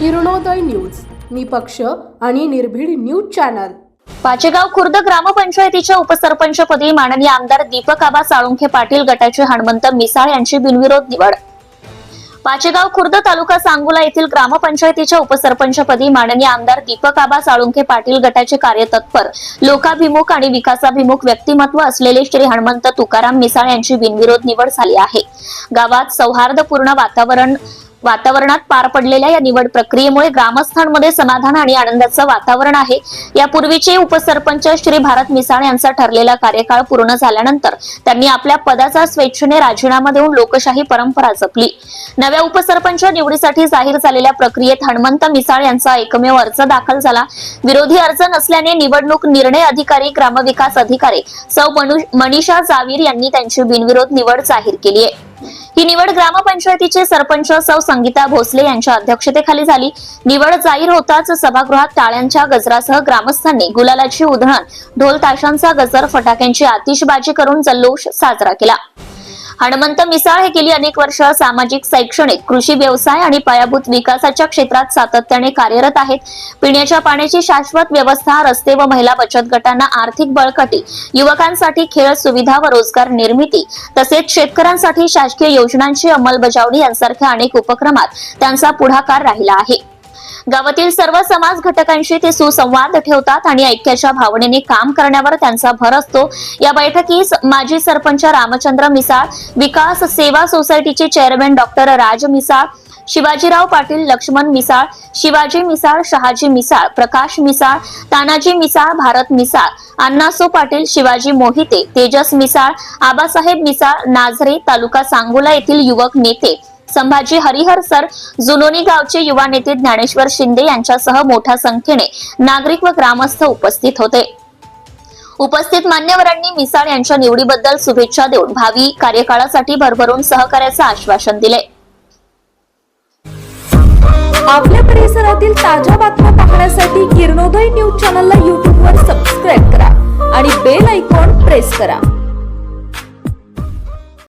Kiranoday news. निपक्ष आणि निर्भीड न्यूज चॅनल. पाचेगाव खुर्द ग्रामपंचायतीच्या उपसरपंचपदी माननीय आमदार दीपक आबा साळुंखे पाटील गटाचे हणमंत मिसाळ यांची बिनविरोध निवड. पाचेगाव खुर्द तालुका सांगोला येथील ग्रामपंचायतीच्या उपसरपंचपदी माननीय आमदार दीपक आबा साळुंखे पाटील गटाचे कार्यतत्पर लोकाभिमुख आणि विकासाभिमुख व्यक्तिमत्व असलेले श्री हणमंत तुकाराम मिसाळ यांची बिनविरोध निवड झाली आहे. गावात सौहार्दपूर्ण वातावरण वातावरणात पार पडलेल्या या निवड प्रक्रियेमुळे ग्रामस्थांमध्ये समाधान आणि आनंदाचं वातावरण आहे. यापूर्वीचे उपसरपंच श्री भारत मिसाळ यांचा ठरलेला कार्यकाळ पूर्ण झाल्यानंतर त्यांनी आपल्या पदाचा स्वेच्छेने राजीनामा देऊन लोकशाही परंपरा जपली. नव्या उपसरपंच निवडीसाठी जाहीर झालेल्या प्रक्रियेत हणमंत मिसाळ यांचा एकमेव अर्ज दाखल झाला. विरोधी अर्ज नसल्याने निवडणूक निर्णय अधिकारी ग्रामविकास अधिकारी सौ मनीषा जावीर यांनी त्यांची बिनविरोध निवड जाहीर केली आहे. ही निवड ग्रामपंचायतीचे सरपंच सौ संगीता भोसले यांच्या अध्यक्षतेखाली झाली. निवड जाहीर होताच सभागृहात टाळ्यांच्या गजरासह ग्रामस्थांनी गुलालाची उधळण ढोल ताशांचा गजर फटाक्यांची आतिषबाजी करून जल्लोष साजरा केला. हणमंत मिसाळ हे गेली अनेक वर्ष सामाजिक शैक्षणिक कृषी व्यवसाय आणि पायाभूत विकासाच्या क्षेत्रात सातत्याने कार्यरत आहेत. पिण्याच्या पाण्याची शाश्वत व्यवस्था रस्ते व महिला बचत गटांना आर्थिक बळकटी युवकांसाठी खेळ सुविधा व रोजगार निर्मिती तसेच शेतकऱ्यांसाठी शासकीय योजनांची अंमलबजावणी यांसारख्या अनेक उपक्रमात त्यांचा पुढाकार राहिला आहे. गावातील सर्व समाज घटकांशी ते सुसंवाद ठेवतात आणि ऐक्याच्या भावनेने काम करण्यावर त्यांचा भर असतो. या बैठकीस माजी सरपंच रामचंद्र मिसाळ विकास सेवा सोसायटीचे चेअरमॅन डॉक्टर राज मिसाळ शिवाजीराव पाटील लक्ष्मण मिसाळ शिवाजी मिसाळ शहाजी मिसाळ प्रकाश मिसाळ तानाजी मिसाळ भारत मिसाळ अण्णासो पाटील शिवाजी मोहिते तेजस मिसाळ आबासाहेब मिसाळ नाझरे तालुका सांगोला येथील युवक नेते. संभाजी हरिहर सर जुनोनी गावचे युवा नेते ज्ञानेश्वर शिंदे यांच्यासह मोठ्या संख्येने नागरिक व ग्रामस्थ उपस्थित होते. उपस्थित मान्यवरांनी मिसाळ यांच्या निवडीबद्दल शुभेच्छा देऊन भावी कार्यकाळासाठी भरभरून सहकार्याचं आश्वासन दिले. आपल्या परिसरातील ताज्या बातम्या पाहण्यासाठी किरणोदय न्यूज चॅनलला यूट्यूबवर सबस्क्राईब करा आणि बेल आयकॉन प्रेस करा.